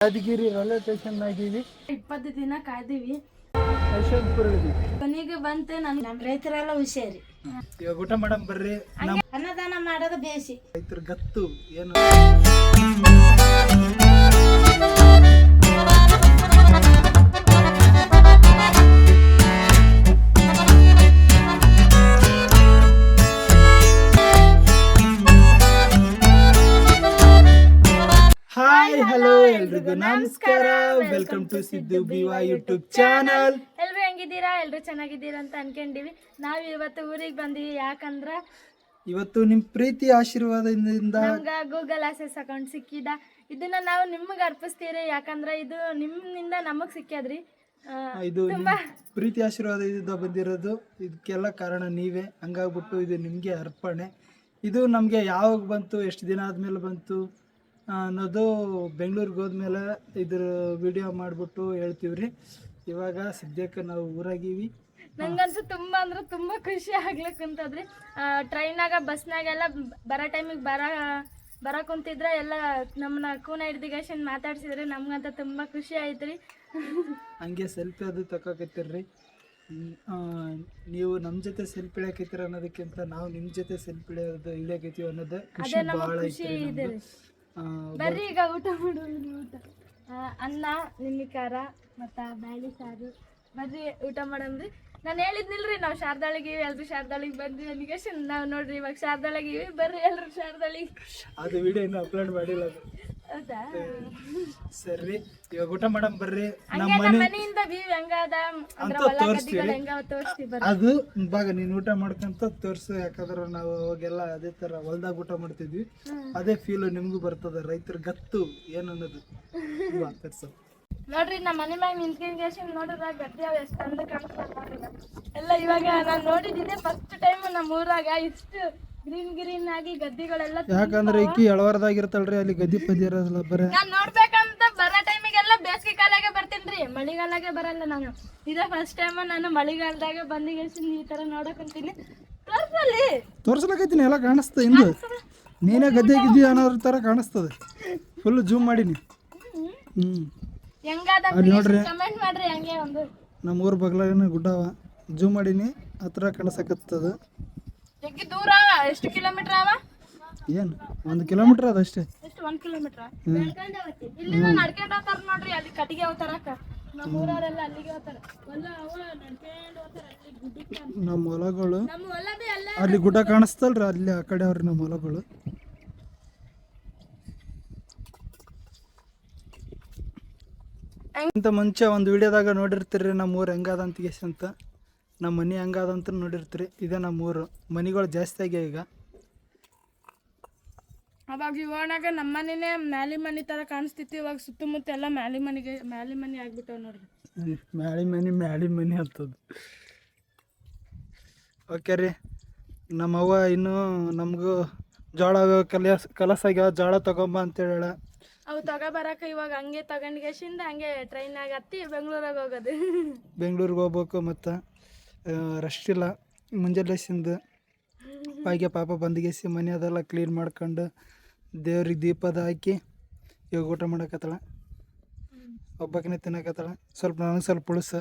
Yadgir railway station ಆಗಿವಿ ಇಪ್ಪತ್ತು ದಿನ ಯಶವಂತಪುರ ಇದೀವಿ ಕೊನೆಗೆ ಬಂತೆ ನನ್ ನಮ್ ರೈತರೆಲ್ಲ ಹುಷಾರಿ. ಇವಾಗ ಊಟ ಮಾಡಮ್ ಬರ್ರಿ. ಅನ್ನದಾನ ಮಾಡೋದು ಬೇಸಿ ರೈತರ ಗತ್ತು ಏನು? ಹಾಯ್ ಹಲೋ ಎಲ್ರಿಗೂ ನಮಸ್ಕಾರ. Welcome to Siddu ಬಿವಾ YouTube channel ಎಲ್ರು ಹೆಂಗಿದ್ದೀರಾ? ಎಲ್ರು ಚೆನ್ನಾಗಿದ್ದೀರಾ ಅಂತ ಅನ್ಕೊಂಡಿವಿ. ನಾವ್ ಇವತ್ತು ಊರಿಗೆ ಬಂದಿವಿ. ಯಾಕಂದ್ರ ಇವತ್ತು ನಿಮ್ ಪ್ರೀತಿ ಆಶೀರ್ವಾದದಿಂದ ನಮ್ಗ ಗೂಗಲ್ ಆಸೆಸ್ ಅಕೌಂಟ್ ಸಿಕ್ಕಿದ. ಇದನ್ನ ನಾವು ನಿಮ್ಗೆ ಅರ್ಪಿಸ್ತೀರಿ. ಯಾಕಂದ್ರ ಇದು ನಿಮ್ಮಿಂದ ನಮಗ್ ಸಿಕ್ಕ್ಯಾದ್ರಿ ಇದು ಪ್ರೀತಿ ಆಶೀರ್ವಾದದಿಂದ ಬಂದಿರೋದು. ಇದಕ್ಕೆಲ್ಲ ಕಾರಣ ನೀವೇ. ಹಂಗಾಗ್ಬಿಟ್ಟು ಇದು ನಿಮಗೆ ಅರ್ಪಣೆ. ಇದು ನಮಗೆ ಯಾವಾಗ ಬಂತು? ಎಷ್ಟು ದಿನ ಆದಮೇಲೆ ಬಂತು? ಅನ್ನೋದು ಬೆಂಗಳೂರಿಗೆ ಹೋದ್ಮೇಲೆ ಇದ್ರ ವಿಡಿಯೋ ಮಾಡಿಬಿಟ್ಟು ಹೇಳ್ತೀವಿ ರೀ ಇವಾಗ ಸದ್ಯಕ್ಕೆ ನಾವು ಊರಾಗೀವಿ. ನಂಗಂತೂ ತುಂಬಾ ಅಂದ್ರೆ ತುಂಬಾ ಖುಷಿ ಆಗ್ಲಿಕ್ಕಂತದ್ರಿ ಟ್ರೈನಾಗ ಬಸ್ನಾಗೆಲ್ಲ ಬರೋ ಟೈಮಿಗೆ ಬರ ಬರೋ ಕುಂತಿದ್ರ ಎಲ್ಲ ನಮ್ಮನ್ನ ಕೂನ ಹಿಡ್ದಿಗೇಶನ್ ಮಾತಾಡ್ಸಿದ್ರೆ ನಮ್ಗಂತ ತುಂಬಾ ಖುಷಿ ಆಯ್ತ್ರಿ. ಹಂಗೆ ಸೆಲ್ಫಿ ಅದು ತಕೋಕತ್ತಿರ್ರಿ ನೀವು ನಮ್ಮ ಜೊತೆ ಸೆಲ್ಫಿ ಇಳಿಯಕತ್ತೀರ ಅನ್ನೋದಕ್ಕಿಂತ ನಾವು ನಿಮ್ಮ ಜೊತೆ ಸೆಲ್ಫಿ ಇಳಿಯೋದು ಇಳಿಯಕತ್ತೀವಿ ಅನ್ನೋದೇ ಖುಷಿ ಭಾಳ ಐತ್ರಿ ಇದೆ ರೀ. ಬರ್ರಿ ಈಗ ಊಟ ಮಾಡೋಣ ಊಟ. ಅನ್ನ ಅನ್ನ ನಿಮ್ಮಿಕಾರ ಮತ್ತ ಬ್ಯಾಳಿ ಸಾರು. ಬರ್ರಿ ಊಟ ಮಾಡಮ್ರಿ ನಾನು ಹೇಳಿದ್ನಿಲ್ರಿ ನಾವು ಶಾರದಾಳಿಗೆ ಎಲ್ರು ಶಾರದಾಳಿಗೆ ಬಂದ್ವಿ. ನನಗೆ ನಾವು ನೋಡ್ರಿ ಇವಾಗ ಶಾರದಾಳಿಗೆ ಬರ್ರಿ ಎಲ್ರು ಶಾರದಾಳಿಗೆ. ಅದು ವಿಡಿಯೋ ಇನ್ನೂ ಅಪ್ಲೋಡ್ ಮಾಡಿಲ್ಲ ಹೌದಾ? ಸರಿ ಇವಾಗ ಊಟ ಮಾಡಮ್ ಬರ್ರಿ. ನಮ್ಮ ಹಂಗೆ ನಮ್ಮ ಮನೆ ಮನೆಯಿಂದ ವ್ಯೂ ಹೆಂಗದ ಅಂದ್ರ ಅಂತ ಹೊಲ ತೋರಿಸ್ತೀವಿ. ಗದ್ದಿಗಳು ಹೆಂಗ ತೋರಿಸ್ತೀವಿ ಬರ್ರಿ ಅದು ಭಾಗ ನೀನು ಊಟ ಮಾಡ್ಕೊಂತ ತೋರ್ಸು ಯಾಕಂದ್ರೆ ನಾವು ಅವಾಗೆಲ್ಲ ಅದೇ ತರ ಹೊಲ್ದಾಗ ಊಟ ಮಾಡ್ತಿದ್ವಿ. ಅದೇ ಫೀಲ್ ನಿಮ್ಗೂ ಬರ್ತದ ರೈತರ ಗತ್ತು ಏನನ್ನೋದು. ಬಾ, ತೋರ್ಸು. ನೋಡ್ರಿ ನಮ್ಮ ಮನೆ ಮ್ಯಾಗ ನಿಂತ್ಕೊಂಡ್ ನೋಡ್ರ ಗದ್ದೆ ಅವ ಎಷ್ಟು ಅಂದ ಕಾಣಿಸ್ತಾವ ನೋಡ್ರಿ. ಎಲ್ಲ ಇವಾಗ ನಾನ್ ನೋಡಿದ್ದೀನಿ ಫಸ್ಟ್ ಟೈಮ್ ನಮ್ಮ ಊರಾಗ ಇಷ್ಟು ಗ್ರೀನ್ ಗ್ರೀನ್ ಆಗಿ ಗದ್ದಿಗಳೆಲ್ಲ ಯಾಕಂದ್ರೆ ಈಕಿ ಎಳವರದಾಗಿರ್ತಾಳ್ರಿ ಅಲ್ಲಿ ಗದ್ದಿ ಪದ್ಯ ಇರೋದಿಲ್ಲ ಬರೇ. ನಾನು ನೋಡ್ಬೇಕಂತ ಬರೋ ಟೈಮಿಗೆಲ್ಲ ಬೇಸಿಗೆ ಕಾಲಾಗೆ ಬರ್ತೀನ್ರಿ. ಮಳಿಗಾಲಾಗೆ ಬರಲ್ಲ ನಾನು. ಇದೇ ಫಸ್ಟ್ ಟೈಮ್ ನಾನು ಮಳಿಗಾಲದಾಗ ಬಂದಿಗೆ ಈ ತರ ನೋಡಕಂತೀನಿ ತೋರ್ಸಲ್ಲಿ. ತೋರ್ಸ್ಲಕೈತೀನಿ ಎಲ್ಲ ಕಾಣಿಸ್ತದೆ ಇಂದು. ನೀನೇ ಗದ್ದೆಗಿದ್ದೀಯ ಅನ್ನೋ ತರ ಕಾಣಿಸ್ತದೆ. ಫುಲ್ ಜೂಮ್ ಮಾಡೀನಿ. ಹ್ಮ್. ಹೆಂಗಾದ ಅಲ್ಲಿ ನೋಡ್ರಿ. ಕಮೆಂಟ್ ಮಾಡ್ರಿ ಹಂಗೆ ಒಂದು. ನಮ್ಮ ಊರ್ ಬಗ್ಲಾಗನ ಗುಡ್ಡವ. ಜೂಮ್ ಮಾಡೀನಿ ಹತ್ರ ಕಾಣಿಸಕತ್ತದ. ಜಗ್ಗಿ ದೂರ ಎಷ್ಟು ಕಿಲೋಮೀಟರ್ ಅವ? ಏನು? ಒಂದು ಕಿಲೋಮೀಟ್ರ್ ಅದಷ್ಟೇ ಎಷ್ಟು ಒಂದ್ ಕಿಲೋಮೀಟರ್? ಇಲ್ಲಿಂದ ನಡ್ಕೊಂಡು ಹೋಗ್ತಾರ ನೋಡ್ರಿ ಅಲ್ಲಿ ಕಟ್ಟಿಗೆ ಹೋಗ್ತಾರಕ್ಕ ನಮ್ಮ ಊರವರೆಲ್ಲ ಅಲ್ಲಿಗೆ ಹೋಗ್ತಾರ. ಹೊಲ ಅವ ನಡ್ಕೊಂಡು ಹೋಗ್ತಾರ ಅಲ್ಲಿ ಗುಡ್ಡಕ್ಕೆ ನಮ್ಮ ಹೊಲಗಳು ನಮ್ಮ ಹೊಲ ಬಿ ಅಲ್ಲೇ. ಅಲ್ಲಿ ಗುಡ್ಡ ಕಾಣಿಸ್ತಲ್ರಿ ಅಲ್ಲಿ ಆ ಕಡೆ ಅವ್ರಿ ನಮ್ಮ ಹೊಲಗಳು. ಇಂತ ಮುಂಚೆ ಒಂದು ವಿಡಿಯೋದಾಗ ನೋಡಿರ್ತೀರಿ ನಮ್ಮ ಊರು ಹೆಂಗದ ಅಂತ ಅಂತ. ನಮ್ಮ ಮನೆ ಹಂಗಾದಂತ ನೋಡಿರ್ತೀರಿ ಇದೇ ನಮ್ಮ ಊರು ಮನೆಗಳು ಜಾಸ್ತಿ ಆಗ್ಯಾವ ಈಗ. ಅವಾಗ ಇವಾಗ ನಮ್ಮ ಮನೆನೇ ಮ್ಯಾಲಿ ಮನೆ ತರ ಕಾಣಿಸ್ತಿತ್ತು ಇವಾಗ ಸುತ್ತಮುತ್ತ ಎಲ್ಲ ಮ್ಯಾಲಿ ಮನೆಗೆ ಮ್ಯಾಲಿ ಮನೆ ಆಗ್ಬಿಟ್ಟವ್ ನೋಡ್ರಿ. ಮ್ಯಾಲಿ ಮ್ಯಾಳಿ ಮನೆ ಮ್ಯಾಳಿ ಮನೆ ಅಂತದ್ದು ಓಕೆ ರೀ ನಮ್ಮವ್ವ ಇನ್ನೂ ನಮಗೂ ಜೋಳ ಕಲಿಯಸ್ ಕಲಸ ಆಗ್ಯಾವ ಜೋಳ ತಗೊಂಬ ಅಂತೇಳಿ ಹೇಳ ಅವು ತಗೋಬರಕ ಇವಾಗ ಹಂಗೆ ತಗೊಂಡ್ಗೆಸಿಂದ ಹಂಗೆ ಟ್ರೈನಾಗ ಹತ್ತಿ ಬೆಂಗಳೂರಾಗ ಹೋಗೋದು. ಬೆಂಗ್ಳೂರಿಗೆ ಹೋಗ್ಬೇಕು ಮತ್ತು. ರಶ್ ಇಲ್ಲ. ಮುಂಜಾನೆಸಿಂದ ಹಾಗೆ ಪಾಪ ಬಂದ್ಗೆಸಿ ಮನೆ ಅದೆಲ್ಲ ಕ್ಲೀನ್ ಮಾಡ್ಕೊಂಡು ದೇವ್ರಿಗೆ ದೀಪದ ಹಾಕಿ ಇವಾಗ ಊಟ ಮಾಡಕತ್ತಳ. ಒಬ್ಬಕ್ಕನೆ ತಿನ್ನಕತ್ತಳ. ಸ್ವಲ್ಪ ನನಗೆ ಸ್ವಲ್ಪ ಉಳಿಸ.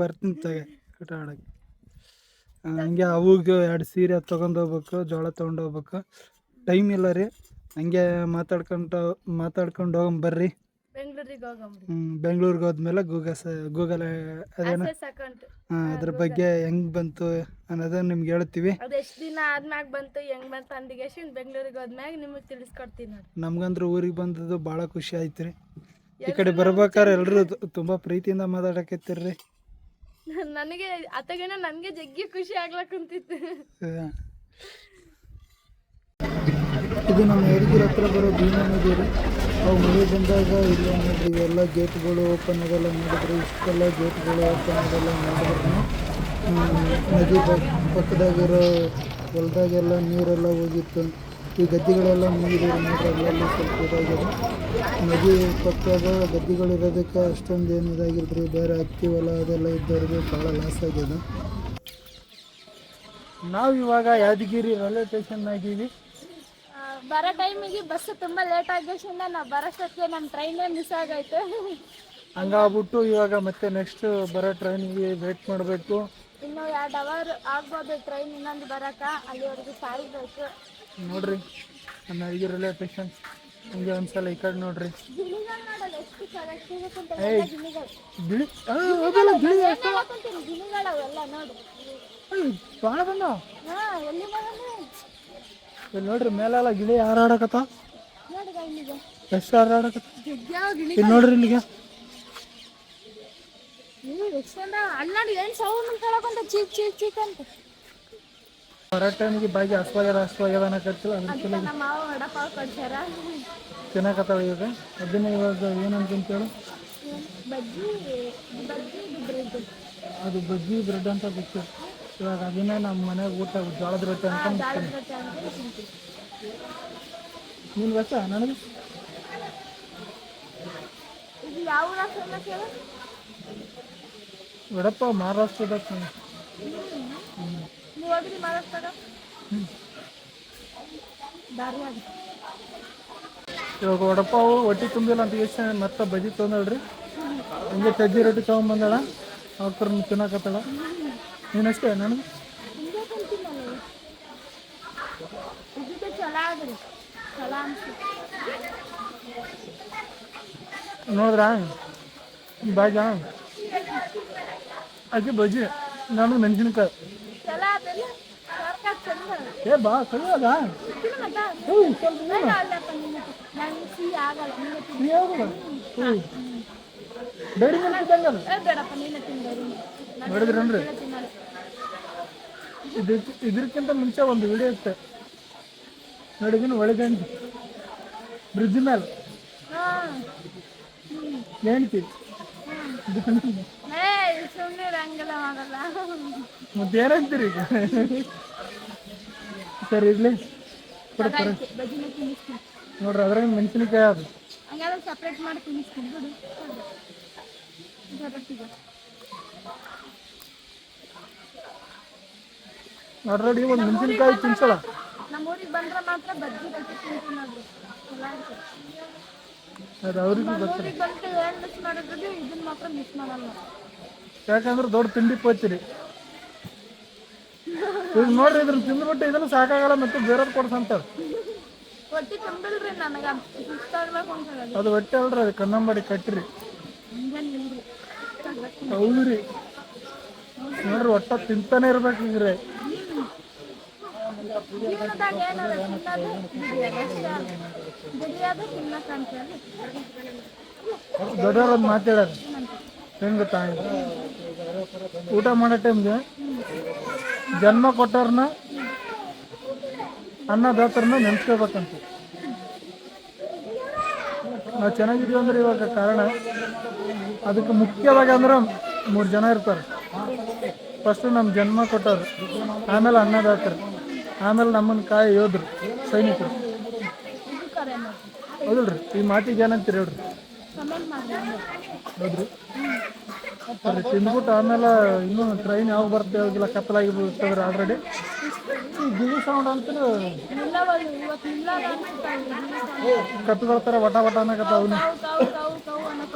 ಬರ್ತೀನಿ ತಗ. ಊಟ ಮಾಡಕ್ಕೆ ಹಂಗೆ ಅವಾಗ ಎರಡು ಸೀರೆ ತೊಗೊಂಡು ಹೋಗ್ಬೇಕು, ಜೋಳ ತೊಗೊಂಡು ಹೋಗ್ಬೇಕು. ಟೈಮ್ ಇಲ್ಲ ರೀ. ಹಂಗೆ ಮಾತಾಡ್ಕೊಂಡು ಮಾತಾಡ್ಕೊಂಡು ಹೋಗಂ ಬರ್ರಿ. ಬೆಂಗಳೂರಿಗೆ ಹೋಗಮ್ರಿ ಹೋದ್ಮೇಲೆ ಗೂಗಲ್ ಗೂಗಲ್ ಅದೇನ? ಅಕೌಂಟ್ ಅದ್ರ ಬಗ್ಗೆ ಹೆಂಗ್ ಬಂತು ಅನ್ನೋದನ್ನ ನಿಮ್ಗೆ ಹೇಳ್ತೀವಿ. ಅದು ಎಷ್ಟು ದಿನ ಆದ್ಮ್ಯಾಗ ಬಂತು ಹೆಂಗ್ ಬಂತು ಅಂದಿಗೆಸಿಂದ ಬೆಂಗಳೂರಿಗೆ ಹೋದ್ಮ್ಯಾಗ ನಿಮಗೆ ತಿಳಿಸ್ಕೊಡ್ತೀನಿ ನಮ್ಗಂದ್ರೆ ನಮ್ಗಂದ್ರೂ ಊರಿಗೆ ಬಂದದ್ದು ಭಾಳ ಖುಷಿ ಆಯ್ತು ರೀ. ಈ ಕಡೆ ಬರ್ಬೇಕಾದ್ರೆ ಎಲ್ಲರೂ ತುಂಬ ಪ್ರೀತಿಯಿಂದ ಮಾತಾಡಕತ್ತಿರ್ರಿ ನನಗೆ ಅತಗೇನ ನನಗೆ ಜಗ್ಗಿ ಖುಷಿ ಆಗ್ಲಕ್ ಕುಂತಿತ್ತು. ಹಾ. ಇದು ನಮ್ಮ ಯಡಗಿರಿ ಹತ್ರ ಬರೋ ಭೀಮಾ ನದಿ ರೀ ಅವು ಮಳೆ ಇಲ್ಲ ಇವೆಲ್ಲ ಗೇಟ್ಗಳು ಓಪನ್ ಆಗೋಲ್ಲ ನೋಡಿದ್ರೆ ಇಷ್ಟೆಲ್ಲ ಗೇಟ್ಗಳು ಓಪನ್ ಆಗೋಲ್ಲ ಮಾಡಿದ್ರು ನದಿ ಪಕ್- ಪಕ್ಕದಾಗಿರೋ ಹೊಲದಾಗೆಲ್ಲ ನೀರೆಲ್ಲ ಹೋಗಿತ್ತು. ಈ ಗದ್ದೆಗಳೆಲ್ಲ ಮುಗಿದಿರೋ ನೋಡ್ರಿ, ಅಲ್ಲೆಲ್ಲ ಸ್ವಲ್ಪ ಇದಾಗಿದೆ. ನದಿ ಪಕ್ಕದ ಗದ್ದೆಗಳಿರೋದಕ್ಕೆ ಅಷ್ಟೊಂದು ಏನು ಇದಾಗಿಲ್ರಿ, ಬೇರೆ ಹತ್ತಿ ಹೊಲ ಅದೆಲ್ಲ ಇದ್ದವ್ರಿಗೆ ಭಾಳ ಲಾಸ್ ಆಗಿದೆ. ನಾವು ಇವಾಗ ಯಾದಗಿರಿ ರೈಲ್ವೆ ಸ್ಟೇಷನ್ ಆಗೀವಿ ಬರೋ ಟೈಮಿಗೆ ಬಸ್ ತುಂಬಾ ಲೇಟ್ ಆಗಿದ್ದರಿಂದ ನಾವು ಬರೋಷ್ಟೊತ್ತಿಗೆ ನಮ್ಮ ಟ್ರೈನೇ ಮಿಸ್ ಆಗೈತೆ ಹಂಗಾಗ್ಬಿಟ್ಟು ಇವಾಗ ಮತ್ತೆ ನೆಕ್ಸ್ಟ್ ಬರೋ ಟ್ರೈನಿಗೆ ವೇಟ್ ಮಾಡಬೇಕು. ಇನ್ನು ಎರಡು ಅವರ್ ಆಗ್ಬೋದು ಟ್ರೈನ್ ಇನ್ನೊಂದು ಬರಕ ಅಲ್ಲಿವರೆಗೂ ಸಾಯ್ಬೇಕು. ನೋಡ್ರಿ ನನ್ನ ಅಡಿಗೆ ರೈಲ್ವೆ ಸ್ಟೇಷನ್ ಹಂಗೆ ಒಂದ್ಸಲ ಈ ಕಡೆ ನೋಡ್ರಿ. ಬಾಳ ಏಯ್. ಆ, ನೋಡಿ. ಏಯ್, ಭಾಳ ಬಂದ. ಹಾ ಎಲ್ಲಿ ಇಲ್ಲಿ ನೋಡ್ರಿ ಮೇಲೆಲ್ಲ ಗಿಳಿ ನೋಡಿ ಇಲ್ಲಿಗೆ. ಎಷ್ಟು ಜಗ್ಗ್ಯಾವ ಗಿಳಿ ಇಲ್ಲಿ ನೋಡ್ರಿ ಇಲ್ಲಿಗೆ ಟೈಮಿಗೆ ಬಾಗಿ ಹಸ್ವಾಗ್ಯದ ಹಸ್ವಾಗ್ಯದ ಅನ್ನಕತ್ತಿಲ್ಲ ಅದಕ್ಕೆ ತಿನ್ನಕತ್ತಾವ ಇವಾಗ? ಅದನ್ನ ಇವಾಗ ಏನಂತ ಹೇಳು ಅದು ಬಜ್ಜಿ ಬ್ರೆಡ್ ಅಂತ ಗೊತ್ತು. ಇವಾಗ ಅದನ್ನೇ ನಮ್ಮ ಮನೆಗೆ ಊಟ ಜೋಳದ ರೊಟ್ಟಿ ಅಂತ ನೀನು ಗೊತ್ತಾ ನನಗೆ? ಬಿಡಪ್ಪ ಮಹಾರಾಷ್ಟ್ರದ ಇವಾಗ ಮಹಾರಾಷ್ಟ್ರದಾಗ ವಡಪಾವು ಹೊಟ್ಟಿ ತುಂಬಿಲ್ಲ ಅಂತ ಎಷ್ಟು ಮತ್ತೆ ಬಜಿ ತೊಗೊಂಡಳ್ರಿ ಹಂಗೆ ತಜ್ಜಿ ರೊಟ್ಟಿ ತೊಗೊಂಬಂದಾಳ. ಅವ್ರ ತಿನ್ನಕತ್ತಾಳ. ನೀನಷ್ಟೇ ಅನ್ಸುತ್ತೆ ನೋಡ್ರಾ ಬಾಜ ಅಕ್ಕಿ ಬಜ್ಜಿ ನಾನು ಮೆಣಸಿನಕಾಯಿ. ಏ ಬಾ ಸರಿ ಅದ. ಬೇಡ ನೀನು ಬೇಡಪ್ಪ ನೀನು ತಿಂದರಿ ನೋಡಿದ್ರನ್ರಿ ಇದಕ್ಕೆ ಇದಕ್ಕಿಂತ ಮುಂಚೆ ಒಂದು ವಿಡಿಯೋ ಇತ್ತು. ನಡುಗಿನ ಒಳಗಂಡು ಬ್ರಿಡ್ಜ್ ಮೇಲೆ. ಹೇಳ್ತಿ ಏ ಸುಮ್ಮನೆ ಹಂಗೆಲ್ಲ ಮಾಡಲ್ಲ. ಮತ್ತೆ ಏನಂತೀರಿ ಈಗ? ಸರಿ ಇರ್ಲಿ. ಕೊಡ್ತಾರೆ ನೋಡ್ರಿ ಅದ್ರಾಗ ಮೆಣಸಿನಕಾಯಿ ಅದು ಸಪ್ರೇಟ್ ಮಾಡಿ ತಿನ್ನಿಸ್ತೀನಿ. ಆಲ್ರೆಡಿ ಒಂದು ಮೆಣಸಿನಕಾಯಿ ತಿನ್ಸಳ ನಮ್ಮ ಊರಿಗೆ ಬಂದ್ರೆ ಮಾತ್ರ ಬಜ್ಜಿ ರೊಟ್ಟಿ ತಿಂತೀನಿ ನೋಡ್ರಿ. ಚಲೋ ಇರ್ತದೆ. ಅದು ಅವ್ರಿಗೂ ನಮ್ಮ ಗೊತ್ತಿಲ್ಲ. ಊರಿಗೆ ಬಂದು ಏನು ಮಿಸ್ ಮಾಡಿದ್ರು ಇದನ್ನ ಮಾತ್ರ ಮಿಸ್ ಮಾಡಲ್ಲ. ಯಾಕಂದ್ರೆ ದೊಡ್ಡ ತಿಂಡಿ ಪೋತಿರಿ ಈಗ ನೋಡ್ರಿ ಇದ್ರ ತಿಂದ್ಬಿಟ್ಟು ಇದನ್ನ ಸಾಕಾಗಲ್ಲ ಮತ್ತೆ ಬೇರೆದ್ ಕೊಡ್ಸಂತಾರ ತುಂಬಿಲ್ರಿ ನನಗೆ. ಅದು ಹೊಟ್ಟೆ ಅಲ್ರಿ ಅದು ಕನ್ನಂಬಾಡಿ ಕಟ್ಟಿರಿ. ಹೌದ್ರಿ. ನೋಡ್ರಿ ಒಟ್ಟ ತಿಂತಾನೆ ಇರ್ಬೇಕು ಈಗ ರೀ ಜೀವನದಾಗ ಏನಾರ ತಿನ್ನೋದು, ದುಡಿಯೋದು ಮಾತಾಡ್ಯಾರ ಹೆಂಗ್ ಗೊತ್ತಾ? ಊಟ ಮಾಡೋ ಟೈಮ್ಗೆ ಜನ್ಮ ಕೊಟ್ಟವ್ರನ್ನ ಅನ್ನದಾತರನ್ನ ನೆನ್ಸ್ಕೋಬೇಕಂತ. ನಾವು ಚೆನ್ನಾಗಿದ್ದೀವಿ ಅಂದ್ರೆ ಇವಾಗ ಕಾರಣ, ಅದಕ್ಕೆ ಮುಖ್ಯವಾಗಿ ಅಂದ್ರೆ ಮೂರು ಜನ ಇರ್ತಾರೆ. ಫಸ್ಟ್ ನಮ್ಮ ಜನ್ಮ ಕೊಟ್ಟವ್ರು, ಆಮೇಲೆ ಅನ್ನದಾತರು ಆಮೇಲೆ ನಮ್ಮನ್ನು ಕಾಯಿ ಯೋಧರು, ಸೈನಿಕರು. ಹೌದ್ರಿ ಈ ಮಾತಿಗೆ ಏನಂತೀರಿ ಹೇಳ್ರಿ? ಹೌದ್ರಿ? ಸರಿ, ತಿಂದ್ಬಿಟ್ಟು ಆಮೇಲೆ ಇನ್ನೂ ಟ್ರೈನ್ ಯಾವಾಗ ಬರುತ್ತೆ ಯಾವಾಗಿಲ್ಲ ಕತ್ತಲಾಗಿ ಬಿಡ್ತದ್ರಿ ಆಲ್ರೆಡಿ ಈ ಗಿಳಿ ಸೌಂಡ್ ಅಂತ ಕತ್ತುಗಳ ಥರ ವಟ ವಟ ಅನ್ನಕತ್ತಾವ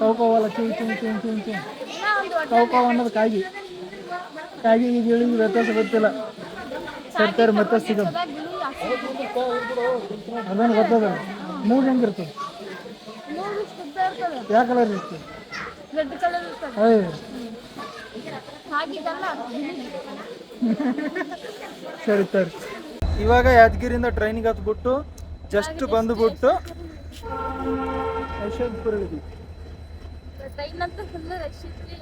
ಕೌ ಕೌ ಕೌ ಚಿಂಗ್ ಚಿಂಗ್ ಕೌ ಚಿಂಗ್ ಒಂದು ಒಟ್ಟು ಕೌ ಕವ್ ಅನ್ನೋದು ಕಾಗಿ. ಕಾಗಿ ಈಗ ಗಿಳಿ ವ್ಯತ್ಯಾಸ ಗೊತ್ತಿಲ್ಲ. ಸರಿ ಸರಿ ಮತ್ತೆ ಸಿಗೋದು. ಅದೇನು ಗೊತ್ತದ? ಮೂಗ್ ಹೆಂಗಿರ್ತದೆ? ಯಾವ ಕಲರ್ ಇರ್ತದೆ ರೆಡ್ ಕಲರ್ ಇರ್ತದೆ. ಸರಿ ಸರಿ. ಇವಾಗ ಯಾದಗಿರಿಯಿಂದ ಟ್ರೈನಿಗೆ ಹತ್ಬಿಟ್ಟು ಜಸ್ಟ್ ಬಂದುಬಿಟ್ಟು ಯಶವಂತಪುರ ಟ್ರೈನ್ ಅಂತೂ ಫುಲ್ ರಶ್ ಇತ್ತು.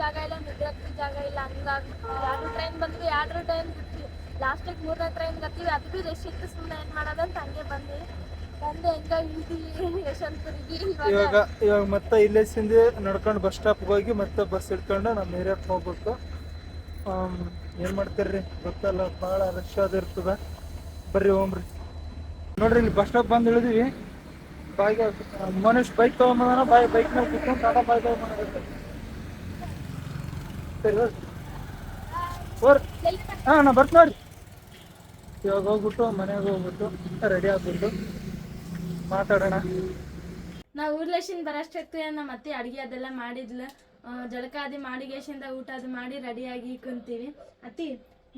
ಜಾಗ ಇಲ್ಲ ನಿದ್ರಾಕ್ ಜಾಗ ಇಲ್ಲ ಹಂಗಾಗಿ ಎರಡು ಟ್ರೈನ್ ಬಂದ್ವಿ ಎರಡು ಟ್ರೈನ್ ಬಿಟ್ವಿ ಲಾಸ್ಟಿಗೆ ಮೂರನೇ ಟ್ರೈನ್ ಗತ್ತೀವಿ ಅದು ಬಿ ರಶ್ ಇತ್ತು ಸುಮ್ಮನೆ ಏನು ಮಾಡೋದಂತ ಹಂಗೆ ಬಂದ್ವಿ. ಬಂದು ಹೆಂಗ ಇಳಿದ್ವಿ ಯಶವಂತಪುರಿಗೆ ಇವಾಗ. ಇವಾಗ ಮತ್ತೆ ಇಲ್ಲೇ ಸಿಂದಿ ನಡ್ಕೊಂಡು ಬಸ್ ಸ್ಟಾಪ್ಗೆ ಹೋಗಿ ಮತ್ತೆ ಬಸ್ ಹಿಡ್ಕೊಂಡು ನಮ್ಮ ಏರಿಯಾಕ್ಕೆ ಹೋಗ್ಬೇಕು. ಏನು ಮಾಡ್ತೀರಿ ಗೊತ್ತಲ್ಲ ಭಾಳ ರಶ್ ಅದು ಇರ್ತದ. ಬರ್ರಿ ಹೋಗ್ರಿ ನೋಡ್ರಿ ಇಲ್ಲಿ ಬಸ್ ಸ್ಟಾಪ್ ಬಂದು ಇಳಿದ್ವಿ. ಬಾಯಿಗೆ ಮನುಷ್ಯ ಬೈಕ್ ತಗೊಂಬಂದಾನ ಬಾಯ್ ಬೈಕ್ ಮೇಲೆ ಕುತ್ಕೊಂಡು ಟಾಟಾ ಬಾಯ್ ತಗೊಂಬಂದ ಸರಿ ಹೋರ್. ಹಾಂ ನಾ ಬರ್ತೀನಿ ನೋಡ್ರಿ. ಇವಾಗ ಹೋಗ್ಬಿಟ್ಟು ಮನೆಗೆ ಹೋಗ್ಬಿಟ್ಟು ರೆಡಿ ಆಗ್ಬಿಟ್ಟು ಮಾತಾಡೋಣ. ನಾವು ಊರ್ಲೇಶಿಂದ ಬರಷ್ಟಕ್ಕೆ ನಮ್ಮ ಅತ್ತೆ ಅಡಿಗೆ ಅದೆಲ್ಲ ಮಾಡಿದ್ಲ. ಜಳಕಾದಿ ಜಳಕ ಅದು ಮಾಡಿ ಗೇಶಿಂದ ಊಟ ಅದು ಮಾಡಿ ರೆಡಿಯಾಗಿ ಕುಂತೀವಿ. ಅತ್ತಿ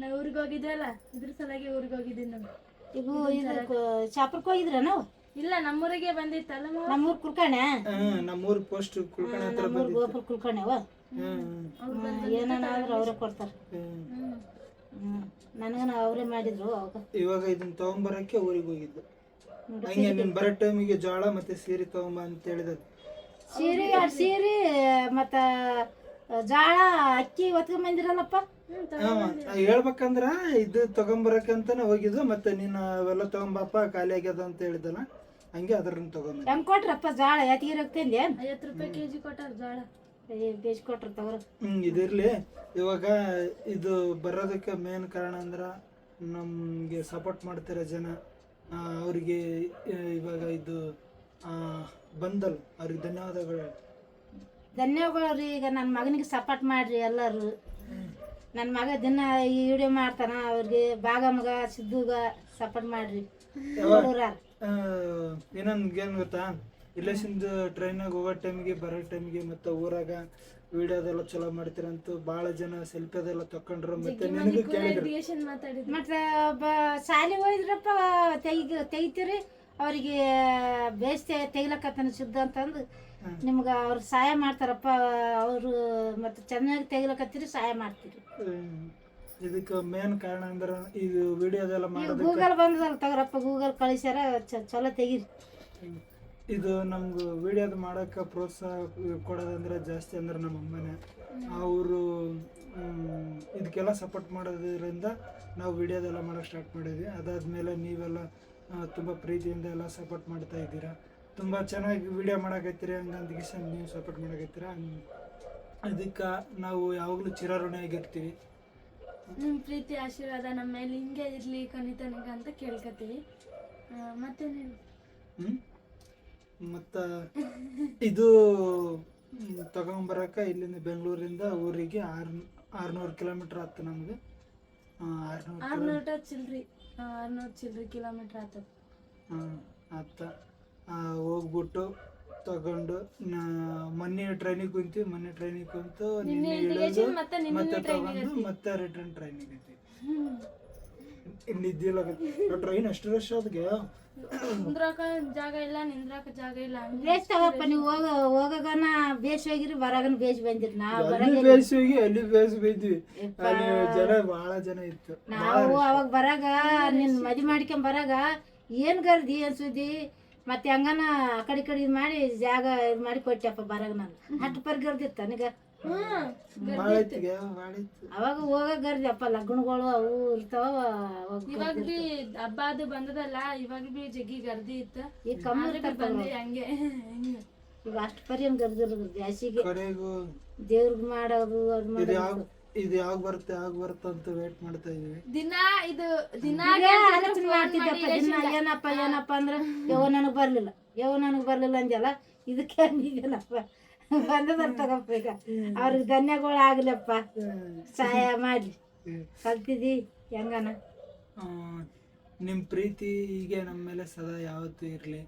ನಾವು ಊರಿಗೆ ಹೋಗಿದ್ವಲ್ಲ ಇದ್ರ ಸಲುವಾಗಿ ಊರಿಗೆ ಹೋಗಿದ್ದೀವಿ ನಾವು ಇದು ಇದು ಶಾಪುರ್ಕ್ ಹೋಗಿದ್ರ ನಾವು? ಇಲ್ಲ ನಮ್ಮೂರಿಗೆ ಬಂದಿತ್ತಲ್ಲ? ನಮ್ಮೂರ್ ಕುಲ್ಕರ್ಣ? ನಮ್ಮೂರ್ ಪೋಸ್ಟ್ ಕುಲ್ಕಣೆ ಹತ್ರ ನಮ್ಮೂರ್ ಗೋಪುರ ಕುಲ್ಕರ್ಣವ? ಏನಾನ ಆದ್ರೆ ಅವರೇ ಕೊಡ್ತಾರ. ನನಗನ ಅವರೇ ಮಾಡಿದ್ರು ಅವಾಗ. ಇವಾಗ ಇದನ್ನ ತಗೊಂಬರಕ್ಕೆ ಊರಿಗೆ ಹೋಗಿದ್ದು. ಹಂಗೆ ನೀನ್ ಬರೋ ಟೈಮಿಗೆ ಜೋಳ ಮತ್ತೆ ಸೀರೆ ತಗೊಂಬ ಅಂತ ಹೇಳಿದ ಸೀರೆ ಎರಡು ಸೀರೆ ಮತ್ತ ಜಾಳ ಅಕ್ಕಿ ಒತ್ಕೊಂಬಂದಿರಲ್ಲಪ್ಪ ಹೇಳ್ಬೇಕಂದ್ರ ಇದು ತಗೊಂಬರಕಂತಾನೆ ಹೋಗಿದ್ದು ಮತ್ತೆ ನೀನು ಅವೆಲ್ಲ ತಗೊಂಬಪ್ಪ ಖಾಲಿ ಆಗ್ಯದ ಅಂತ ಹೇಳಿದಲ್ಲ ಹಂಗೆ ಅದ್ರನ್ನ ತಗೊಂಬ ಹೆಂಗ್ ಕೊಟ್ರಪ್ಪ ಜಾಳ? ಎತ್ತಿಗೆ ಹೋಗ್ತೇನೆ ಐವತ್ತು ರೂಪಾಯಿ ಕೆಜಿ ಕೊಟ್ಟಾರ ಜೋಳ. ಹ್ಮ್ ಇದಿರ್ಲಿ. ಇವಾಗ ಇದು ಬರೋದಕ್ಕೆ ಮೇನ್ ಕಾರಣ ಅಂದ್ರೆ ನಮಗೆ ಸಪೋರ್ಟ್ ಮಾಡ್ತಿರ ಜನ ಅವರಿಗೆ ಇವಾಗ ಇದು ಬಂದಲ್ ಅವ್ರಿಗೆ ಧನ್ಯವಾದಗಳು. ಧನ್ಯವಾದಗಳು ರೀ. ಈಗ ನನ್ನ ಮಗನಿಗೆ ಸಪೋರ್ಟ್ ಮಾಡ್ರಿ ಎಲ್ಲರೂ. ನನ್ನ ಮಗ ದಿನ ಈ ವಿಡಿಯೋ ಮಾಡ್ತಾನ ಅವ್ರಿಗೆ ಬಾಗ ಮಗ ಸಿದ್ದುಗ ಸಪೋರ್ಟ್ ಮಾಡ್ರಿ. ಏನ್ ಗೊತ್ತಾ? ಇಲ್ಲಸಿಂದ ಟ್ರೈನಾಗ ಹೋಗೋ ಟೈಮ್ಗೆ ಬರೋ ಟೈಮ್ಗೆ ಮತ್ತೆ ಊರಾಗ ವಿಡಿಯೋದೆಲ್ಲ ಚಲೋ ಮಾಡ್ತೀರಂತ ಭಾಳ ಜನ ಸೆಲ್ಫಿ ಅದೆಲ್ಲ ತಕೊಂಡ್ರು ಮತ್ತೆ ನಿನಗೂ ಕೇಳಿದ್ರು. ಮತ್ತೆ ಬ ಶಾಲೆ ಹೋಯ್ದ್ರಪ್ಪ ತೆಗ್ ತೆಗಿತೀರಿ ಅವರಿಗೆ ಬೇಸ್ತೆ ತೆಗಿಲಕತ್ತನ ಶುದ್ಧ ಅಂತಂದು. ನಿಮ್ಗ ಅವ್ರು ಸಹಾಯ ಮಾಡ್ತಾರಪ್ಪ ಅವರು ಮತ್ತೆ ಚೆನ್ನಾಗಿ ತೆಗಿಲಕತ್ತೀರಿ ಸಹಾಯ ಮಾಡ್ತೀರಿ. ಇದಕ್ಕೆ ಮೇನ್ ಕಾರಣ ಅಂದ್ರೆ ಇದು ವಿಡಿಯೋದೆಲ್ಲ ಮಾಡೋದಕ್ಕೆ. ಗೂಗಲ್ ಬಂದದಲ್ಲ ತಗೋರಪ್ಪ ಗೂಗಲ್ ಕಳಿಸ್ಯಾರ ಚ- ಚಲೋ ತೆಗೀರಿ. ಇದು ನಮ್ಗೆ ವಿಡಿಯೋದ ಮಾಡೋಕ್ಕೆ ಪ್ರೋತ್ಸಾಹ ಕೊಡೋದಂದ್ರೆ ಜಾಸ್ತಿ ಅಂದ್ರೆ ನಮ್ಮ ಅಮ್ಮನೇ. ಅವರು ಇದಕ್ಕೆಲ್ಲ ಸಪೋರ್ಟ್ ಮಾಡೋದ್ರಿಂದ ನಾವು ವಿಡಿಯೋದೆಲ್ಲ ಮಾಡೋಕ್ಕೆ ಸ್ಟಾರ್ಟ್ ಮಾಡಿದ್ವಿ. ಅದಾದಮೇಲೆ ನೀವೆಲ್ಲ ತುಂಬ ಪ್ರೀತಿಯಿಂದ ಎಲ್ಲ ಸಪೋರ್ಟ್ ಮಾಡ್ತಾ ಇದ್ದೀರಾ. ತುಂಬ ಚೆನ್ನಾಗಿ ವಿಡಿಯೋ ಮಾಡಕತ್ತೀರಿ ಹಂಗಂತ ನೀವು ಸಪೋರ್ಟ್ ಮಾಡಕತ್ತೀರ. ಅದಕ್ಕೆ ನಾವು ಯಾವಾಗಲೂ ಚಿರಋಣಿಯಾಗಿರ್ತೀವಿ ನಿಮ್ಮ ಪ್ರೀತಿ ಆಶೀರ್ವಾದ ನಮ್ಮ ಮೇಲೆ ಹಿಂಗೆ ಇರಲಿ ಕನಿತನಿಗೆ ಅಂತ ಕೇಳ್ಕೊತೀವಿ ಮತ್ತೆ ಮತ್ತೇನು ಹ್ಮ್? ಮತ್ತು ಇದು ತಗೊಂಬರಕ್ಕೆ ತಗೊಂಬರಕ ಇಲ್ಲಿಂದ ಬೆಂಗಳೂರಿಂದ ಊರಿಗೆ ಆರ್ ಆರ್ನೂರು ಕಿಲೋಮೀಟ್ರ್ ಆಯ್ತು ನಮಗೆ. ಆರುನೂರು ಚಿಲ್ರಿ. ಆರ್ನೂರು ಚಿಲ್ರಿ ಕಿಲೋಮೀಟ್ರ್ ಆತದ ಆತ. ಹೋಗ್ಬಿಟ್ಟು ತಗೊಂಡು ಮೊನ್ನೆ ಟ್ರೈನಿಗೆ ಕುಂತೀವಿ ಮೊನ್ನೆ ಟ್ರೈನಿಗೆ ಕುಂತು ನಿನ್ನೆ ಇಳಿದು ಮತ್ತೆ ತಗೊಂಡು ಮತ್ತೆ ರಿಟರ್ನ್ ಟ್ರೈನಿಗೆ ಐತಿ ಇನ್ನಿದ್ದಿಲ್ಲ ಟ್ರೈನ್ ಅಷ್ಟು ರಶ್ ಅದಕ್ಕೆ ನಿಂದ್ರಾಕ ಜಾಗ ಇಲ್ಲ ನಿಂದ್ರಾಕ ಜಾಗ ಇಲ್ಲ. ಬೇಸ್ ತಗೋಪ್ಪ ನೀವು ಹೋಗ ಹೋಗಗನ ಬೇಸ್ ಹೋಗಿರಿ ಬರಗನ ಬೇಸ್ ಬಂದಿರಿ. ನಾವು ಅಲ್ಲಿ ಬೇಸ್ ಹೋಗಿ ಅಲ್ಲಿ ಬೇಸ್ ಬಂದ್ವಿ? ಅಲ್ಲಿ ಜನ ಬಹಳ ಜನ ಇತ್ತು. ನಾವು ಅವಾಗ ಬರಾಗ ನಿನ್ ಮದಿ ಮಾಡ್ಕೊಂಡ್ ಬರಾಗ ಏನ್ ಗರ್ದಿ ಏನ್ ಸುದ್ದಿ? ಮತ್ತೆ ಹಂಗನ ಆ ಕಡೆ ಈ ಕಡೆ ಇದ್ ಮಾಡಿ ಜಾಗ ಇದು ಮಾಡಿ ಕೊಟ್ಟೆಪ್ಪ ಬರಾಗ ನಾನು ಹತ್ತು ಪರ್ ಗರ್ದಿತ್ತ ನನಗ ಅವಾಗ ಹೋಗ ಗರ್ದಿ ಅಪ್ಪ ಲಗ್ನಗಳು ಅವು ಇರ್ತಾವ ಇವಾಗ ಬಿ ಹಬ್ಬ ಅದು ಬಂದದಲ್ಲ ಇವಾಗ ಬಿ ಜಗ್ಗಿ ಗರ್ದಿ ಇತ್ತ. ಈಗ ಕಮ್ಮಿ ಬಂದ್ರಿ ಹಂಗೆ ಈಗ ಅಷ್ಟು ಪರಿ ಏನ್ ಗರ್ದಿರೋದು ಜಾಸ್ತಿಗೆ. ದೇವ್ರಿಗೆ ಮಾಡೋದು ಅದು ಇದು ಮಾಡೋದು. ಯಾವ ಇದು ಯಾವಾಗ ಬರುತ್ತೆ ಯಾವಾಗ ಬರುತ್ತೆ ಅಂತ ವೇಟ್ ಮಾಡ್ತಾ ಇದೀವಿ. ದಿನ ಇದು ದಿನ ಆಲೋಚನೆ ಮಾಡ್ತಿದ್ದಪ್ಪ ದಿನ ಏನಪ್ಪ ಏನಪ್ಪ ಅಂದ್ರೆ ಯಾವ ನನಗ್ ಬರ್ಲಿಲ್ಲ ಯಾವ ನನಗ್ ಬರ್ಲಿಲ್ಲ ಅಂದ್ಯಲ್ಲ ಇದಕ್ಕೆ ಅಂದಿದ್ದೇನಪ್ಪ ಬಂದದಲ್ಲ ತಗಪ್ಪ ಈಗ ಅವ್ರಿಗೆ ಧನ್ಯಗಳು ಆಗ್ಲಪ್ಪ. ಸಹಾಯ ಮಾಡಿ. ಕಲ್ತಿದಿ ಹೆಂಗನ? ನಿಮ್ಮ ನಿಮ್ ಪ್ರೀತಿ ಹೀಗೆ ನಮ್ಮ ಮೇಲೆ ಸದಾ ಯಾವತ್ತೂ ಇರಲಿ.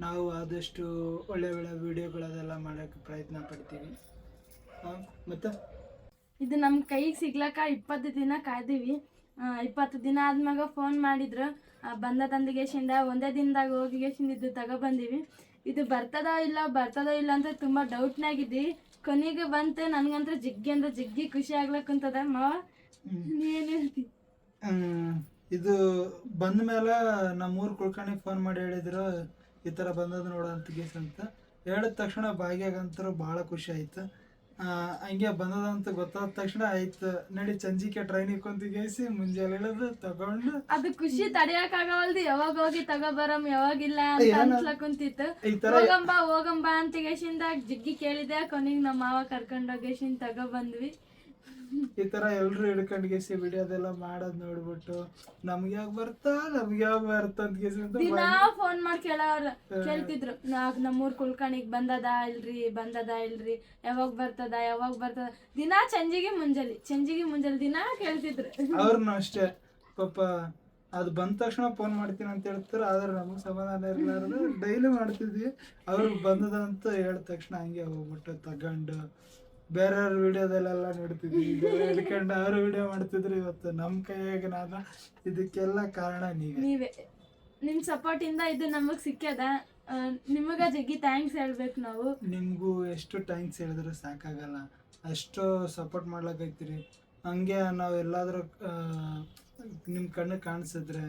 ನಾವು ಆದಷ್ಟು ಒಳ್ಳೆ ಒಳ್ಳೆ ವಿಡಿಯೋಗಳದೆಲ್ಲ ಮಾಡೋಕ್ಕೆ ಪ್ರಯತ್ನ ಪಡ್ತೀವಿ. ಮತ್ತೆ? ಇದು ನಮ್ಮ ಕೈಗೆ ಸಿಗ್ಲಕ್ಕ ಇಪ್ಪತ್ತು ದಿನ ಕಾಯ್ದೀವಿ. ಇಪ್ಪತ್ತು ದಿನ ಆದ್ಮ್ಯಾಗ ಫೋನ್ ಮಾಡಿದ್ರು. ಬಂದ ಬಂದ ತಂದಿಗೆಶಿಂದ ಒಂದೇ ದಿನದಾಗ ಹೋಗಿಗೆಶಿಂದ ಇದು ತಗೊಬಂದೀವಿ ಇದು ಬರ್ತದ ಇಲ್ಲ ಬರ್ತದ ಇಲ್ಲ ಅಂತ ತುಂಬ ಡೌಟ್ನಾಗಿದ್ದಿ ಕೊನೆಗೆ ಬಂತು ನನಗಂತೂ ಜಿಗ್ಗಿ ಅಂದ್ರೆ ಜಿಗ್ಗಿ ಖುಷಿ ಆಗ್ಲಕ್ಕಂತದ ಮಾವ ನೀನು ಹೇಳ್ತಿ? ಇದು ಬಂದ ಮೇಲೆ ನಮ್ಮೂರು ಕುಳ್ಕಣಿ ಫೋನ್ ಮಾಡಿ ಹೇಳಿದ್ರು, ಈ ಥರ ಬಂದದ ನೋಡ ಅಂತ ಗೀಸ್ ಅಂತ. ಹೇಳಿದ ತಕ್ಷಣ ಭಾಗ್ಯಾಗಂತರೂ ಭಾಳ ಖುಷಿ ಆಯ್ತು. ಹಂಗೆ ಬಂದದಂತ ಗೊತ್ತಾದ ತಕ್ಷಣ ಆಯ್ತು. ನಡಿ ಚಂಜಿಕೆ ಟ್ರೈನ್ ಕುಂತು ಗೇಸಿ ಮುಂಜಾನೆ ಇಳಿದು ತಗೊಂಡು. ಅದು ಖುಷಿ ತಡೆಯಕ್ ಆಗವಲ್ದು. ಯಾವಾಗ ಹೋಗಿ ತಗೋಬರಮ್ ಯಾವಾಗಿಲ್ಲ ಅಂತ ಅನ್ಸ್ಲಕುಂತಿತ್ತು ಹೋಗಂಬಾ ಹೋಗಂಬಾ ಅಂತ ಗೇಸಿಂದ ಜಿಗ್ಗಿ ಕೇಳಿದೆ ಕೊನೆಗೆ ನಮ್ಮ ಮಾವ ಕರ್ಕೊಂಡೋಗೇಶಿಂದ ತಗೋ ಬಂದ್ವಿ ಈ ತರ ಎಲ್ರು ಹಿಡ್ಕೊಂಡ್ ಗೆಸಿ ವಿಡಿಯೋದೆಲ್ಲ ಮಾಡೋದ್ ನೋಡ್ಬಿಟ್ಟು ನಮ್ಗೆ ಯಾಕೆ ಬರ್ತಾ ನಮ್ಗೆ ಯಾವಾಗ ಬರ್ತಾ ಅಂತ ಗೆಸಿ ದಿನಾ ಫೋನ್ ಮಾಡಿ ಕೇಳೋರು ಕೇಳ್ತಿದ್ರು ನಾಗ್ ನಮ್ಮೂರ್ ಕುಲ್ಕಣಿಗ್ ಬಂದದ ಇಲ್ರಿ ಬಂದದ ಇಲ್ರಿ ಯಾವಾಗ ಬರ್ತದ ಯಾವಾಗ ಬರ್ತದ? ದಿನಾ ಚಂಜಿಗೆ ಮುಂಜಾಲಿ ಚಂಜಿಗೆ ಮುಂಜಾಲಿ ದಿನಾ ಕೇಳ್ತಿದ್ರು. ಅವ್ರನ್ನ ಅಷ್ಟೇ ಪಾಪ ಅದು ಬಂದ ತಕ್ಷಣ ಫೋನ್ ಮಾಡ್ತೀನಿ ಅಂತ ಹೇಳ್ತಾರೆ ಆದ್ರೆ ನಮಗೆ ಸಮಾಧಾನ ಇರಲಾರ್ದು ಡೈಲಿ ಮಾಡ್ತಿದ್ವಿ. ಅವ್ರು ಬಂದದ ಅಂತ ಹೇಳಿದ ತಕ್ಷಣ ಹಂಗೆ ಹೋಗ್ಬಿಟ್ಟು ತಗೊಂಡು ಬೇರೆಯವ್ರ ವಿಡಿಯೋದಲ್ಲೆಲ್ಲ ನೋಡ್ತಿದ್ವಿ. ಹೇಳ್ಕೊಂಡು ಹಿಡ್ಕೊಂಡು ಅವ್ರು ವಿಡಿಯೋ ಮಾಡ್ತಿದ್ರು ಇವತ್ತು. ನಮ್ಮ ಕೈಯಾಗ ನಾನು ಇದಕ್ಕೆಲ್ಲ ಕಾರಣ ನೀವೇ. ನೀವೇ. ನಿಮ್ ಸಪೋರ್ಟ್ ಇಂದ ಇದು ನಮಗೆ ಸಿಕ್ಕದ ನಿಮಗೆ ಜಗ್ಗಿ ಥ್ಯಾಂಕ್ಸ್ ಹೇಳ್ಬೇಕು ನಾವು. ನಿಮಗೂ ಎಷ್ಟು ಥ್ಯಾಂಕ್ಸ್ ಹೇಳಿದ್ರು ಸಾಕಾಗಲ್ಲ. ಅಷ್ಟು ಸಪೋರ್ಟ್ ಮಾಡ್ಲಕೈತಿರಿ ಹಂಗೆ ನಾವು ಎಲ್ಲಾದರೂ ನಿಮ್ಮ ಕಣ್ಣು ಕಾಣಿಸಿದ್ರೆ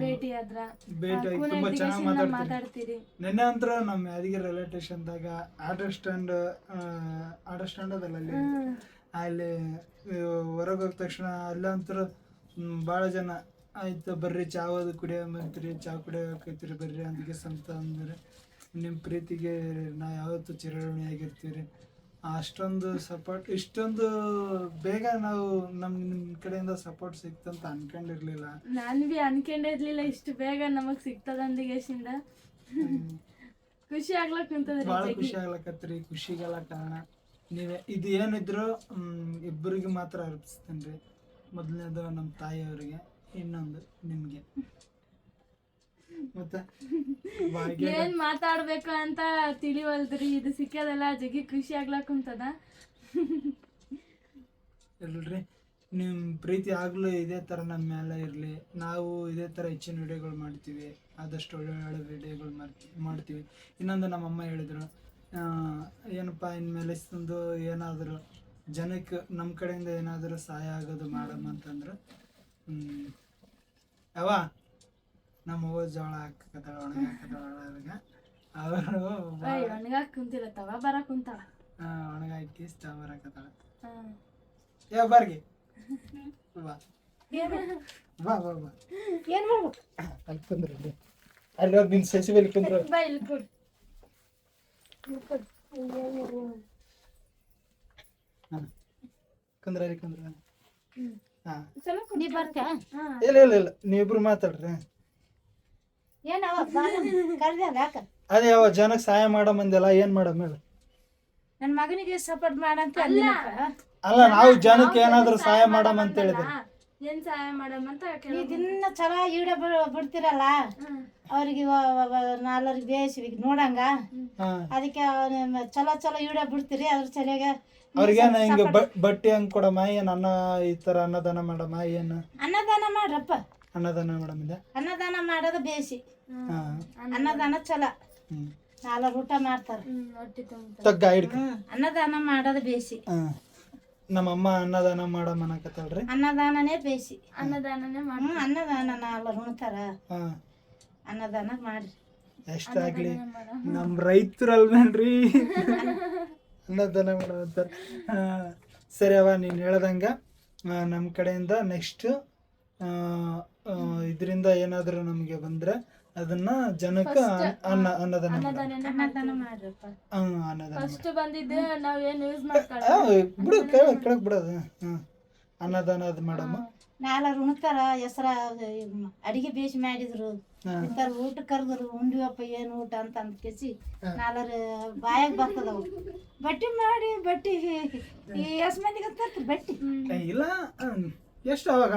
ಭೇಟಿ ಆದ್ರ ಭೇಟಿ ತುಂಬಾ ಚೆನ್ನಾಗಿ ಮಾತಾಡ್ತೀರಿ. ನಿನ್ನೆ ಅಂತರ ನಮ್ಮ ಯಾದಗಿರಿ ರೈಲ್ವೆ ಸ್ಟೇಷನ್ದಾಗ ಆಟೋ ಸ್ಟ್ಯಾಂಡ್ ಆಟೋ ಸ್ಟ್ಯಾಂಡ್ ಅದಲ್ಲ ಅಲ್ಲಿ. ಅಲ್ಲಿ ಹೊರಗೆ ಹೋದ ತಕ್ಷಣ ಅಲ್ಲಂತರ ಭಾಳ ಜನ ಆಯ್ತು ಬರ್ರಿ ಚಾವದು ಕುಡಿಯೋ ಬಂತ್ರಿ ಚಾ ಕುಡಿಯೋಕೈತ್ರಿ ಬರ್ರಿ ಅಂತ ಅಂದ್ರೆ ನಿಮ್ಮ ಪ್ರೀತಿಗೆ ನಾ ಯಾವತ್ತೂ ಚಿರಋಣಿ ಆಗಿರ್ತೀವಿ ಅಷ್ಟೊಂದು ಸಪೋರ್ಟ್ ಇಷ್ಟೊಂದು ಬೇಗ ನಾವು ನಮ್ ನಿಮ್ ಕಡೆಯಿಂದ ಸಪೋರ್ಟ್ ಸಿಕ್ತಂತ ಅನ್ಕೊಂಡಿರ್ಲಿಲ್ಲ. ನಾನ್ ಬಿ ಅನ್ಕೊಂಡೇ ಇರ್ಲಿಲ್ಲ ಇಷ್ಟು ಬೇಗ ನಮಗ್ ಸಿಗ್ತದ ಅಂದಿಗೆಸಿಂದ ಖುಷಿ ಆಗ್ಲಕ್ ಬಹಳ. ಖುಷಿ ಆಗ್ಲಕತ್ರಿ ಖುಷಿಗೆಲ್ಲ ಕಾರಣ. ನೀವೇ ಇದು ಏನಿದ್ರು ಇಬ್ಬರಿಗೆ ಮಾತ್ರ ಅರ್ಪಿಸ್ತೇನೆ ರೀ. ಮೊದಲನೇದು ನಮ್ಮ ತಾಯಿಯವರಿಗೆ ಇನ್ನೊಂದು ನಿಮಗೆ. ಮತ್ತೆ? ಏನ್ ಮಾತಾಡ್ಬೇಕು ಅಂತ ತಿಳಿವಲ್ದ್ರಿ? ಇದು ಸಿಕ್ಕದಲ್ಲ ಜಗ್ಗಿ ಖುಷಿ ಆಗ್ಲಾಕ್ ಕುಂತದ ಇಲ್ರಿ ನಿಮ್ಮ ಪ್ರೀತಿ ಆಗಲೂ ಇದೇ ಥರ ನಮ್ಮ ಮೇಲೆ ಇರಲಿ. ನಾವು ಇದೇ ಥರ ಹೆಚ್ಚಿನ ವಿಡಿಯೋಗಳು ಮಾಡ್ತೀವಿ. ಆದಷ್ಟು ಒಳ್ಳೆ ಒಳ್ಳೆ ವಿಡಿಯೋಗಳು ಮಾಡ್ತೀವಿ ಮಾಡ್ತೀವಿ. ಇನ್ನೊಂದು ನಮ್ಮಮ್ಮ ಹೇಳಿದರು ಏನಪ್ಪ ಇನ್ಮೇಲೆ ಇಷ್ಟೊಂದು ಏನಾದರೂ ಜನಕ್ಕೆ ನಮ್ಮ ಕಡೆಯಿಂದ ಏನಾದರೂ ಸಹಾಯ ಆಗೋದು ಮಾಡಮ್ಮ ಅಂತಂದ್ರೆ. ಹ್ಮ್. ಯಾವ ನಮ್ಮ ಅವ್ವ ಜೋಳ ಹಾಕಕತ್ತಾಳ ಒಣಗ ಹಾಕತ್ತಾಳ ಅವರು ಒಣಗಾಕ್ ಕುಂತಿಲ್ಲ ತವ ಬರ ಕುಂತಾಳ. ಒಣಗ ಹಾಕಿ ಸ್ಟವ್ ಹಾಕತ್ತಾಳ ಹ್ಮ್. ಬರ್ಗಿ ಬಾ. ಬಾ ಬಾ ಬಾ. ಏನ್ ಮಾಡ್ಬೇಕು? ಅಲ್ಲಿ ಕುಂದ್ರ ಅಲ್ಲಿ ಹೋಗಿ ನಿನ್ ಸಸಿ ಬಲ್ಲಿ ಕುಂದ್ರ. ಬಾ ಇಲ್ಲಿ ಕೊಡ್ ಕುಂದ್ರ. ಅಲ್ಲಿ ಕುಂದ್ರ ಹಾ. ನೀ ಬರ್ತ್ಯಾ? ಹಾ. ಇಲ್ಲ ಇಲ್ಲ ಇಲ್ಲ. ನೀವಿಬ್ರು ಮಾತಾಡ್ರಿ. ಏನವ ಕರ್ದ್ಯಾವ ಯಾಕ? ಅದೇ ಯಾವ ಜನಕ್ಕೆ ಸಹಾಯ ಮಾಡೋ ಮಾಡಮಂದೆಲ್ಲ ಏನ್ ಮಾಡಮ್ ಹೇಳು. ನನ್ನ ಮಗನಿಗೆ ಸಪೋರ್ಟ್ ಮಾಡಂತ ಅಂದಿನಪ್ಪ. ಅಲ್ಲ ನಾವು ಜನಕ್ಕೆ ಏನಾದ್ರೂ ಸಹಾಯ ಮಾಡಮ್ ಅಂತ ಹೇಳಿದ್ರೆ. ಏನ್ ಸಹಾಯ ಮಾಡಮ್ ಅಂತ ನೀ ಕೇಳಿದ್ವಿ. ದಿನ ಚಲೋ ಈಡ ಬಿಡ್ತಿರಲ್ಲ. ಅವ್ರಿಗೆ ನಾಲ್ವರಿಗೆ ಬೇಯಿಸಿ ನೋಡಂಗ? ಹಾ ಅದಕ್ಕೆ ಚಲೋ ಚಲೋ ಈಡ ಬಿಡ್ತೀರಿ ಅದ್ರ ಸಲಿಯಾಗ ಅವ್ರಿಗೇನ ಹಿಂಗ ಬಟ್ಟೆ ಹಂಗ್ ಕೊಡಮ್ಮ ಏನ್ ಅನ್ನ ಈ ತರ ಅನ್ನದಾನ ಮಾಡಮ್ಮ ಏನ್? ಅನ್ನದಾನ ಮಾಡ್ರಪ್ಪ. ಅನ್ನದಾನ ಮೇಡಮ್ ಇದೆ? ಅನ್ನದಾನ ಮಾಡೋದು ಬೇಸಿ ಅನ್ನದಾನ ಚಲೋ ನಾಲ್ಕು ಊಟ ಮಾಡ್ತಾರೆ. ತಗ್ಗ ಹಿಡ್ಕ ಅನ್ನದಾನ ಮಾಡೋದು ಬೇಸಿ ನಮ್ಮ ಅಮ್ಮ ಅನ್ನದಾನ ಮಾಡೋ ಮನಕತ್ತಲ್ರಿ ಅನ್ನದಾನನೇ ಬೇಸಿ ಅನ್ನದಾನನೇ ಮಾಡಿ ಅನ್ನದಾನ ನಾಲ್ಕು ಉಣ್ತಾರ. ಹಾ. ಅನ್ನದಾನ ಮಾಡ್ರಿ. ಎಷ್ಟಾಗ್ಲಿ ನಮ್ ರೈತರಲ್ವೇನ್ರಿ? ಅನ್ನದಾನ ಮಾಡೋದಂತಾರೆ ಸರಿ ಅವ ನೀನು ಹೇಳ್ದಂಗ. ನಮ್ಮ ಕಡೆಯಿಂದ ನೆಕ್ಸ್ಟ್ ಇದರಿಂದ ಏನಾದರೂ ನಮಗೆ ಬಂದರೆ ಅದನ್ನ ಜನಕ್ಕೆ ಅನ್ನ ಅನ್ನದಾನ. ಅನ್ನದಾನನೇ ಅನ್ನದಾನ ಫಸ್ಟ್ ಬಂದಿದ್ದು ನಾವ್ ಏನ್ ಯೂಸ್ ಮಾಡ್ಕೊಳ್ಳ ಆ, ಬಿಡು ಕೆಳ ಕೆಳಗೆ ಬಿಡೋದು ಅನ್ನದಾನ ಅದು ಮಾಡಮ್ಮ. ನಾಲ್ವರು ಉಣ್ತಾರ ಹೆಸರ ಅಡಿಗೆ ಬೇಯಿಸಿ ಮಾಡಿದ್ರು. ಇಂತಾರ ಊಟ ಕರೆದ್ರು ಉಂಡಿವಪ್ಪ ಏನು ಊಟ ಅಂತ ಅಂದ್ ಕೇಸಿ ನಾಲ್ವರು ಬಾಯಾಗ ಬರ್ತದವು. ಬಟ್ಟಿ ಮಾಡಿ ಬಟ್ಟಿ ಈ ಎಸ್ ಮಂದಿಗೆ ತರ್ತೀರಿ ಬಟ್ಟಿ. ಏ, ಇಲ್ಲ ಎಷ್ಟು ಅವಾಗ?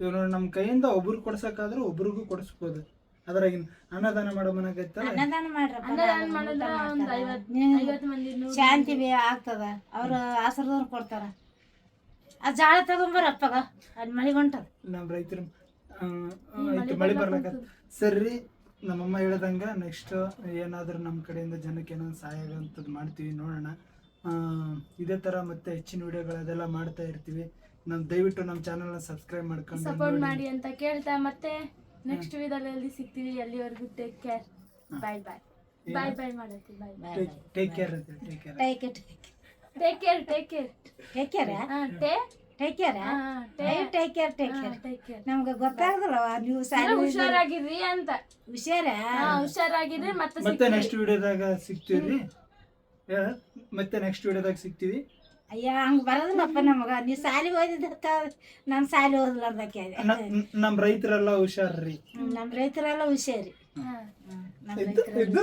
ಇವ್ರು ನಮ್ಮ ಕೈಯಿಂದ ಒಬ್ರು ಕೊಡ್ಸಕ್ಕಾದ್ರೆ ಒಬ್ರಿಗೂ ಕೊಡಿಸ್ಬೋದು. ಅದ್ರಾಗಿನ ಅನ್ನದಾನ ಮಾಡೋ ಮನೆಗೈತಲ್ಲ ಅನ್ನದಾನ ಮಾಡ್ರಪ್ಪ ಅನ್ನದಾನ ಮಾಡಿದ್ರ ಒಂದ್ ಐವತ್ ನೀವು ಮಂದಿ ಶಾಂತಿ ಬೇ ಆಗ್ತದ. ಅವ್ರ ಆಸರದವ್ರು ಕೊಡ್ತಾರ. ಆ ಜಾಳ ತಗೊಂಬರಪ್ಪಗ ಅದ್ ಮಳಿ ಹೊಂಟದ ನಮ್ಮ ರೈತರು ಮಳಿ ಬರ್ಲಕ್ಕ ಸರಿ ನಮ್ಮಮ್ಮ ಹೇಳ್ದಂಗ ನೆಕ್ಸ್ಟ್ ಏನಾದ್ರೂ ನಮ್ಮ ಕಡೆಯಿಂದ ಜನಕ್ಕೆ ಏನೋ ಸಹಾಯ ಆಗೋಂಥದ್ದು ಮಾಡ್ತೀವಿ ನೋಡೋಣ. ಆ, ಇದೇ ಥರ ಮತ್ತೆ ಹೆಚ್ಚಿನ ವಿಡಿಯೋಗಳದೆಲ್ಲ ಮಾಡ್ತಾ ಇರ್ತೀವಿ. ನಮ್ಮ ದಯವಿಟ್ಟು ನಮ್ಮ ಚಾನಲ್ನ ಸಬ್ಸ್ಕ್ರೈಬ್ ಮಾಡ್ಕೊಂಡು ಸಪೋರ್ಟ್ ಮಾಡಿ ಅಂತ ಕೇಳ್ತಾ ಮತ್ತೆ ನೆಕ್ಸ್ಟ್ ವಿಡಿಯೋದಲ್ಲಿ ಸಿಗ್ತೀವಿ. ಅಲ್ಲಿವರೆಗೂ take care bye bye bye bye ಮಾಡತ್ತಿ bye bye take care take care take care take care take care take care tea take care ಹಾ take care take care take care ನಮ್ಗೆ ಗೊತ್ತಾಗಲ್ಲ ನೀವು ಸಾರಿ ಹುಷಾರಾಗಿರಿ ಅಂತ. ಹುಷಾರ? ಹುಷಾರಾಗಿರಿ ಮತ್ತೆ ಮತ್ತೆ ನೆಕ್ಸ್ಟ್ ವಿಡಿಯೋದಾಗ ಸಿಗ್ತೀವಿ. ಮತ್ತೆ ನೆಕ್ಸ್ಟ್ ವಿಡಿಯೋದಾಗ ಸಿಗ್ತೀವಿ. ಅಯ್ಯ ಹಂಗ ಬರೋದಿಲ್ಲಪ್ಪ ನಮಗ. ನೀವು ಸಾಲಿ ಓದಿದ್ದ ನಾನು ಸಾಲಿ ಓದ್ಲಾರ್ದಕ್ಕೆ ನಮ್ಮ ರೈತರೆಲ್ಲ ಹುಷಾರ್ರಿ. ನಮ್ಮ ರೈತರೆಲ್ಲ ಹುಷಾರಿ. ಹಾ ನಮ್ಮ ಇದ್ದು